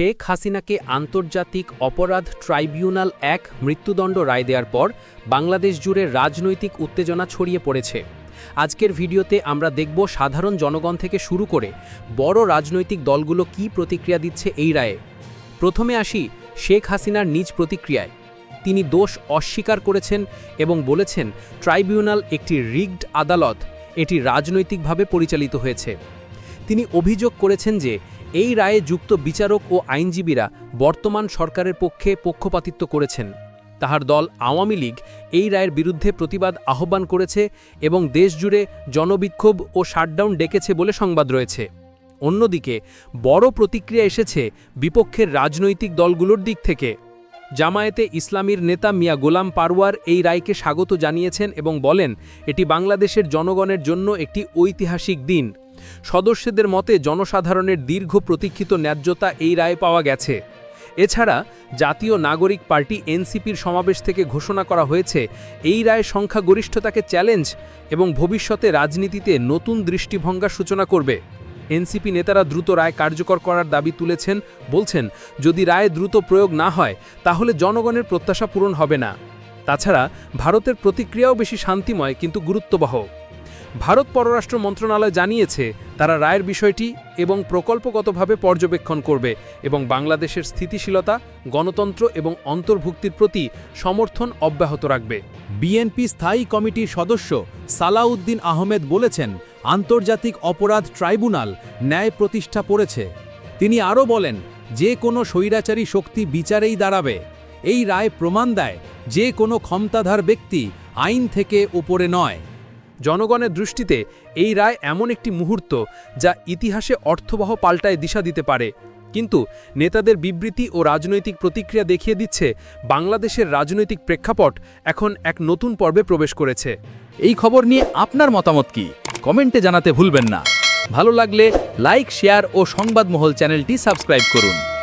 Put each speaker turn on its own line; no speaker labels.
শেখ হাসিনাকে আন্তর্জাতিক অপরাধ ট্রাইব্যুনাল এক মৃত্যুদণ্ড রায় দেওয়ার পর বাংলাদেশ জুড়ে রাজনৈতিক উত্তেজনা ছড়িয়ে পড়েছে। আজকের ভিডিওতে আমরা দেখব সাধারণ জনগণ থেকে শুরু করে বড় রাজনৈতিক দলগুলো কী প্রতিক্রিয়া দিচ্ছে এই রায়ে। প্রথমে আসি শেখ হাসিনার নিজ প্রতিক্রিয়ায়। তিনি দোষ অস্বীকার করেছেন এবং বলেছেন, ট্রাইব্যুনাল একটি রিগড আদালত। এটি রাজনৈতিকভাবে পরিচালিত হয়েছে। তিনি অভিযোগ করেছেন যে এই রায়ে যুক্ত বিচারক ও আইনজীবীরা বর্তমান সরকারের পক্ষে পক্ষপাতিত্ব করেছেন। তাহার দল আওয়ামী লীগ এই রায়ের বিরুদ্ধে প্রতিবাদ আহ্বান করেছে এবং দেশজুড়ে জনবিক্ষোভ ও শাটডাউন ডেকেছে বলে সংবাদ রয়েছে। অন্যদিকে, বড় প্রতিক্রিয়া এসেছে বিপক্ষের রাজনৈতিক দলগুলোর দিক থেকে। জামায়াতে ইসলামীর নেতা মিয়া গোলাম পারওয়ার এই রায়কে স্বাগত জানিয়েছেন এবং বলেন, এটি বাংলাদেশের জনগণের জন্য একটি ঐতিহাসিক দিন। সদস্যদের মতে জনসাধারণের দীর্ঘ প্রতীক্ষিত ন্যায্যতা এই রায়ে পাওয়া গেছে। এছাড়া, জাতীয় নাগরিক পার্টি এনসিপির সমাবেশ থেকে ঘোষণা করা হয়েছে, এই রায় সংখ্যাগরিষ্ঠতাকে চ্যালেঞ্জ এবং ভবিষ্যতে রাজনীতিতে নতুন দৃষ্টিভঙ্গার সূচনা করবে। এনসিপি নেতারা দ্রুত রায় কার্যকর করার দাবি তুলেছেন, বলছেন, যদি রায় দ্রুত প্রয়োগ না হয়, তাহলে জনগণের প্রত্যাশা পূরণ হবে না। তাছাড়া, ভারতের প্রতিক্রিয়াও বেশি শান্তিময় কিন্তু গুরুত্ববহ। ভারত পররাষ্ট্র মন্ত্রণালয় জানিয়েছে, তারা রায়ের বিষয়টি এবং প্রকল্পগতভাবে পর্যবেক্ষণ করবে এবং বাংলাদেশের স্থিতিশীলতা, গণতন্ত্র এবং অন্তর্ভুক্তির প্রতি সমর্থন অব্যাহত রাখবে।
বিএনপি স্থায়ী কমিটির সদস্য সালাউদ্দিন আহমেদ বলেছেন, আন্তর্জাতিক অপরাধ ট্রাইব্যুনাল ন্যায় প্রতিষ্ঠা করেছে তিনি আরও বলেন, যে কোনো স্বৈরাচারী শক্তি বিচারেই দাঁড়াবে। এই রায় প্রমাণ দেয়, যে কোনো ক্ষমতাধার ব্যক্তি আইন থেকে উপরে নয়।
জনগণের দৃষ্টিতে এই রায় এমন একটি মুহূর্ত যা ইতিহাসে অর্থবহ পাল্টায় দিশা দিতে পারে। কিন্তু নেতাদের বিবৃতি ও রাজনৈতিক প্রতিক্রিয়া দেখিয়ে দিচ্ছে বাংলাদেশের রাজনৈতিক প্রেক্ষাপট এখন এক নতুন পর্বে প্রবেশ করেছে।
এই খবর নিয়ে আপনার মতামত কি? কমেন্টে জানাতে ভুলবেন না। ভালো লাগলে লাইক, শেয়ার ও সংবাদমহল চ্যানেলটি সাবস্ক্রাইব করুন।